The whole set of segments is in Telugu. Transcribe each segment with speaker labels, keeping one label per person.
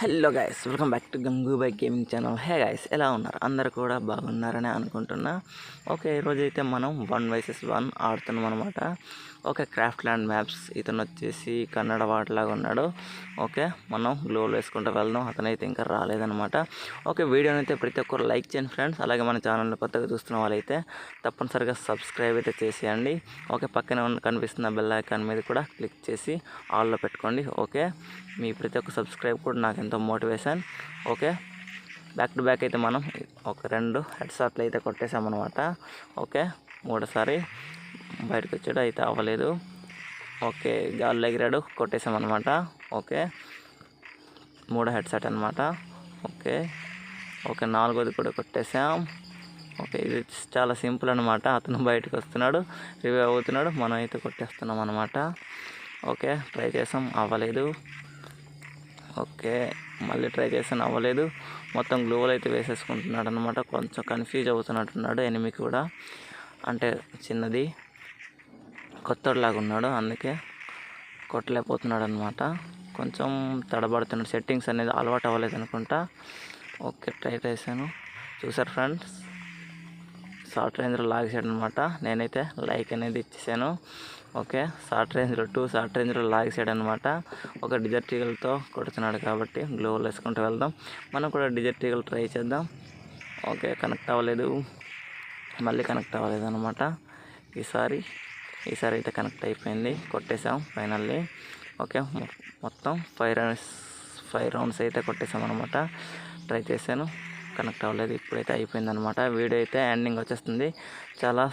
Speaker 1: Hello guys welcome back to Gangubai gaming channel. Hey guys ఎలా ఉన్నారు? అందరు కూడా బాగున్నారని అనుకుంటున్నా. ఓకే ఈరోజు అయితే మనం వన్ వైసెస్ వన్ ఆడుతున్నాం అనమాట ఓకే క్రాఫ్ట్ ల్యాండ్ మ్యాప్స్. ఇతను వచ్చేసి కన్నడ వాటిలాగా ఉన్నాడు. ఓకే మనం గ్లోలు వేసుకుంటూ వెళ్దాం. అతనైతే ఇంకా రాలేదనమాట ఓకే వీడియోని అయితే ప్రతి ఒక్కరు లైక్ చేయండి ఫ్రెండ్స్. అలాగే మన ఛానల్ని కొత్తగా చూస్తున్న వాళ్ళైతే తప్పనిసరిగా సబ్స్క్రైబ్ అయితే చేసేయండి. ఓకే పక్కన ఉన్న కనిపిస్తున్న బెల్ ఐకాన్ మీద కూడా క్లిక్ చేసి ఆల్లో పెట్టుకోండి. ఓకే మీ ప్రతి ఒక్క సబ్స్క్రైబ్ కూడా నాకు ఎంతో motivation? Okay. Back to back అయితే మనం ఒక రెండు హెడ్ షాట్లు అయితే కొట్టేసామన్నమాట. ఓకే. మూడోసారి బయటకు వచ్చాడు అయితే అవ్వలేదు. ఓకే. గాల్లో ఎగిరాడు కొట్టేసామన్నమాట. ఓకే. మూడో హెడ్ షాట్ అనమాట ఓకే. ఓకే. నాలుగోది కూడా కొట్టేసాం. ఓకే. ఇది చాలా సింపుల్ అనమాట అతను బయటకు వస్తున్నాడు రివ్యూ అవుతున్నాడు మనం అయితే కొట్టేస్తున్నాం అనమాట ఓకే. ట్రై చేసాం అవ్వలేదు. ఓకే మళ్ళీ ట్రై చేసాను అవ్వలేదు మొత్తం గ్లోవల్ అయితే వేసేసుకుంటున్నాడు అనమాట కొంచెం కన్ఫ్యూజ్ అవుతున్నట్టున్నాడు ఎనిమి కూడా. అంటే చిన్నది. కొత్తలాగా ఉన్నాడు అందుకే కొట్టలేకపోతున్నాడు అనమాట కొంచెం తడబడుతున్నాడు. సెట్టింగ్స్ అనేది అలవాటు అవ్వలేదు అనుకుంటా ఓకే ట్రై చేశాను. చూసారు ఫ్రెండ్స్? షార్ట్ రేంజ్లో లాగేసాడు అనమాట నేనైతే లైక్ అనేది ఇచ్చేసాను. ఓకే షార్ట్ రేంజ్లో టూ షార్ట్ రేంజ్లో లాగేసాడు అనమాట ఒక డిజర్టీగల్తో కొడుతున్నాడు కాబట్టి గ్లోవల్ వేసుకుంటూ వెళ్దాం. మనం కూడా డిజర్ట్ ట్రై చేద్దాం. ఓకే కనెక్ట్ అవ్వలేదు. మళ్ళీ కనెక్ట్ అవ్వలేదు అనమాట ఈసారి ఈసారి అయితే కనెక్ట్ అయిపోయింది. కొట్టేసాం ఫైనల్లీ. ఓకే మొత్తం ఫైవ్ రౌండ్స్ ఫైవ్ రౌండ్స్ అయితే కొట్టేసాం అనమాట ట్రై చేశాను. కనెక్ట్ అవ్వలేదు. ఇప్పుడైతే అయిపోయింది అనమాట వీడియో అయితే ఎండింగ్ వచ్చేస్తుంది. చాలా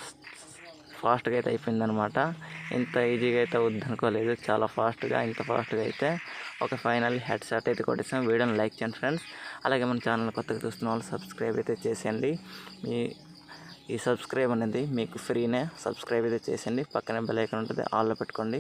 Speaker 1: ఫాస్ట్గా అయితే అయిపోయింది అనమాట ఇంత ఈజీగా అయితే వద్దనుకోలేదు చాలా ఫాస్ట్గా ఇంత ఫాస్ట్గా అయితే ఒక ఫైనల్ హెడ్ షాట్ అయితే కొట్టేసాం. వీడియోని లైక్ చేయండి ఫ్రెండ్స్. అలాగే మన ఛానల్ కొత్తగా చూస్తున్న వాళ్ళు సబ్స్క్రైబ్ అయితే చేసేయండి. మీ ఈ సబ్స్క్రైబ్ అనేది మీకు ఫ్రీనే సబ్స్క్రైబ్ అయితే చేసేయండి. పక్కనే బెల్ ఐకాన్ ఉంటుంది. ఆల్లో పెట్టుకోండి.